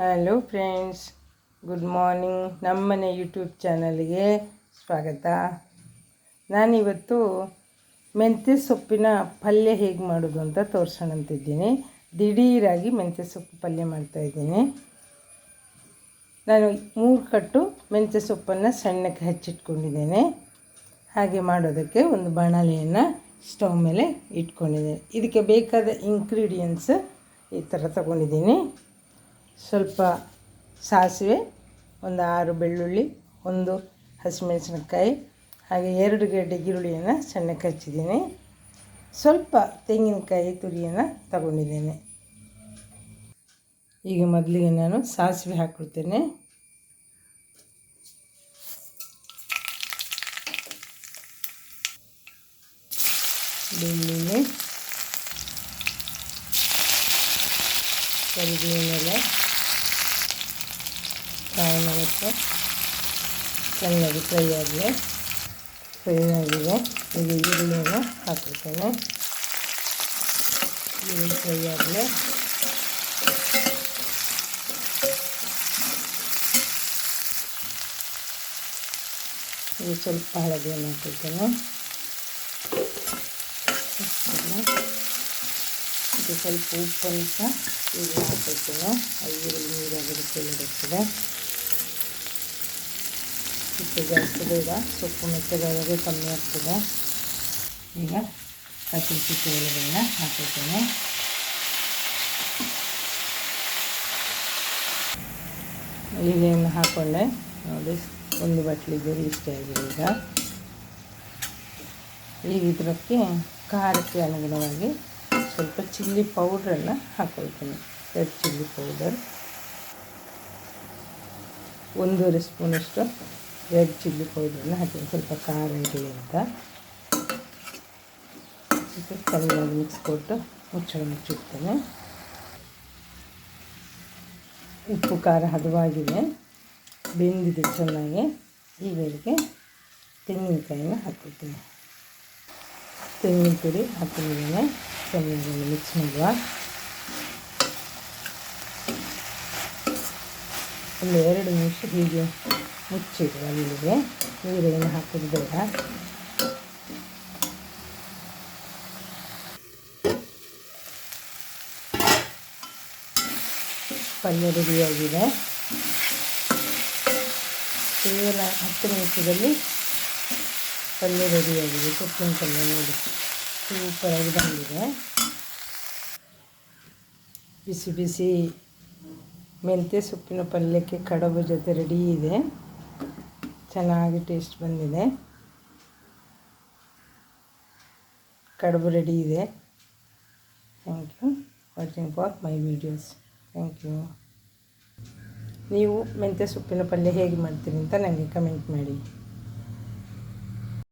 Hello friends good morning ನಮ್ಮನೆ YouTube ಚಾನಲ್ಗೆ ಸ್ವಾಗತ. ನಾನಿವತ್ತು ಮೆಂತ್ಯ ಸೊಪ್ಪಿನ ಪಲ್ಯ ಹೇಗೆ ಮಾಡೋದು ಅಂತ ತೋರಿಸೋಣ ಅಂತಿದ್ದೀನಿ ದಿಢೀರಾಗಿ ಮೆಂತ್ಯ ಸೊಪ್ಪು ಪಲ್ಯ ಮಾಡ್ತಾಯಿದ್ದೀನಿ ನಾನು ಮೂರು ಕಟ್ಟು ಮೆಂತ್ಯ ಸೊಪ್ಪನ್ನು ಸಣ್ಣಕ್ಕೆ ಹಚ್ಚಿಟ್ಕೊಂಡಿದ್ದೇನೆ. ಹಾಗೆ ಮಾಡೋದಕ್ಕೆ ಒಂದು ಬಾಣಲೆಯನ್ನು ಸ್ಟವ್ ಮೇಲೆ ಇಟ್ಕೊಂಡಿದ್ದೇನೆ. ಇದಕ್ಕೆ ಬೇಕಾದ ಇಂಗ್ರೀಡಿಯೆಂಟ್ಸ್ ಈ ಥರ ತಗೊಂಡಿದ್ದೀನಿ. ಸ್ವಲ್ಪ ಸಾಸಿವೆ, ಒಂದು ಆರು ಬೆಳ್ಳುಳ್ಳಿ, ಒಂದು ಹಸಿಮೆಣಸಿನಕಾಯಿ, ಹಾಗೆ ಎರಡು ಗಡ್ಡೆ ಈರುಳ್ಳಿಯನ್ನು ಸಣ್ಣ ಹಚ್ಚಿದ್ದೀನಿ. ಸ್ವಲ್ಪ ತೆಂಗಿನಕಾಯಿ ತುರಿಯನ್ನು ತಗೊಂಡಿದ್ದೇನೆ. ಈಗ ಮೊದಲಿಗೆ ನಾನು ಸಾಸಿವೆ ಹಾಕ್ಕೊಡ್ತೇನೆ. ಬೆಳ್ಳುಳ್ಳಿ ಕರಿಬೇವಿನೆಲೆ ಫ್ರೈ ಮಾಡುತ್ತೆ ಚೆನ್ನಾಗಿ ಫ್ರೈ ಆಗಿದೆ. ಫ್ರೈ ಆಗಿದೆ. ಈಗ ಈರುಳ್ಳಿಯನ್ನು ಹಾಕಿರ್ತೇನೆ. ಈರುಳ್ಳಿ ಫ್ರೈ ಆಗಲಿ ಇದು ಸ್ವಲ್ಪ ಹಳದಿಯನ್ನು ಹಾಕಿರ್ತೇನೆ. ಇದು ಸ್ವಲ್ಪ ಉಪ್ಪನ್ನು ಸಹ ಈಗ ಹಾಕುತ್ತೇನೆ ಐದು ನೀರಾಗಿರುತ್ತೆ ಕೇಳಿರುತ್ತದೆ ಉಪ್ಪು ಜಾಸ್ತಿ ಬೇಡ ಸೊಪ್ಪು ಮೆತ್ತಗಾದರೆ ಕಮ್ಮಿ ಆಗ್ತದೆ ಈಗ ಹಸಿರು ಎಲೆಗಳನ್ನ ಹಾಕಿರ್ತೇನೆ ಈಗೇನು ಹಾಕ್ಕೊಂಡೆ ನೋಡಿ ಒಂದು ಬಟ್ಲಿಗೆ ಇಷ್ಟೇ ಆಗಿದೆ ಈಗ ಈಗ ಇದಕ್ಕೆ ಖಾರಕ್ಕೆ ಅನುಗುಣವಾಗಿ ಸ್ವಲ್ಪ ಚಿಲ್ಲಿ ಪೌಡ್ರನ್ನು ಹಾಕೊಳ್ತೀನಿ ರೆಡ್ ಚಿಲ್ಲಿ ಪೌಡರ್ ಒಂದೂವರೆ ಸ್ಪೂನಷ್ಟು ರೆಡ್ ಚಿಲ್ಲಿ ಪೌಡ್ರನ್ನು ಹಾಕಿ ಸ್ವಲ್ಪ ಖಾರ ಇರಲಿ ಅಂತ. ಚೆನ್ನಾಗಿ ಮಿಕ್ಸ್ ಕೊಟ್ಟು ಮುಚ್ಚಳ ಮುಚ್ಚಿಡ್ತೇನೆ. ಉಪ್ಪು, ಖಾರ ಹದವಾಗಿದೆ ಬೆಂದಿದೆ ಚೆನ್ನಾಗಿ. ಈ ವೇಳೆಗೆ ತೆಂಗಿನಕಾಯಿನ ಹಾಕಿರ್ತೀನಿ. ತೆಂಗಿನ ಪುಡಿ ಹಾಕಿದ್ದೀನಿ ಚೆನ್ನಾಗಿ ಮಿಕ್ಸ್ ಮಾಡುವ. ಒಂದು ಎರಡು ನಿಮಿಷ ಹೀಗೆ ಮುಚ್ಚಿಡು ಅಲ್ಲಿಗೆ. ನೀರೇನು ಹಾಕೋದು ಬೇಡ. ಪಲ್ಯ ರೆಡಿಯಾಗಿದೆ. ಕೇವಲ ಹತ್ತು ನಿಮಿಷದಲ್ಲಿ ಪಲ್ಯ ರೆಡಿಯಾಗಿದೆ. ಸೊಪ್ಪಿನ ಪಲ್ಯ ನೋಡಿ. ಸೂಪರಾಗಿ ಬಂದಿದೆ. ಬಿಸಿ ಬಿಸಿ ಮೆಂತ್ಯ ಸೊಪ್ಪಿನ ಪಲ್ಯಕ್ಕೆ ಕಡಬು ಜೊತೆ ರೆಡಿ ಇದೆ. ಚೆನ್ನಾಗಿ ಟೇಸ್ಟ್ ಬಂದಿದೆ. ಕಡುಬು ರೆಡಿ ಇದೆ. Thank you watching for my videos thank you ನೀವು ಮೆಂತ್ಯ ಸೊಪ್ಪಿನ ಪಲ್ಯ ಹೇಗೆ ಮಾಡ್ತೀರಿ ಅಂತ ನನಗೆ ಕಮೆಂಟ್ ಮಾಡಿ.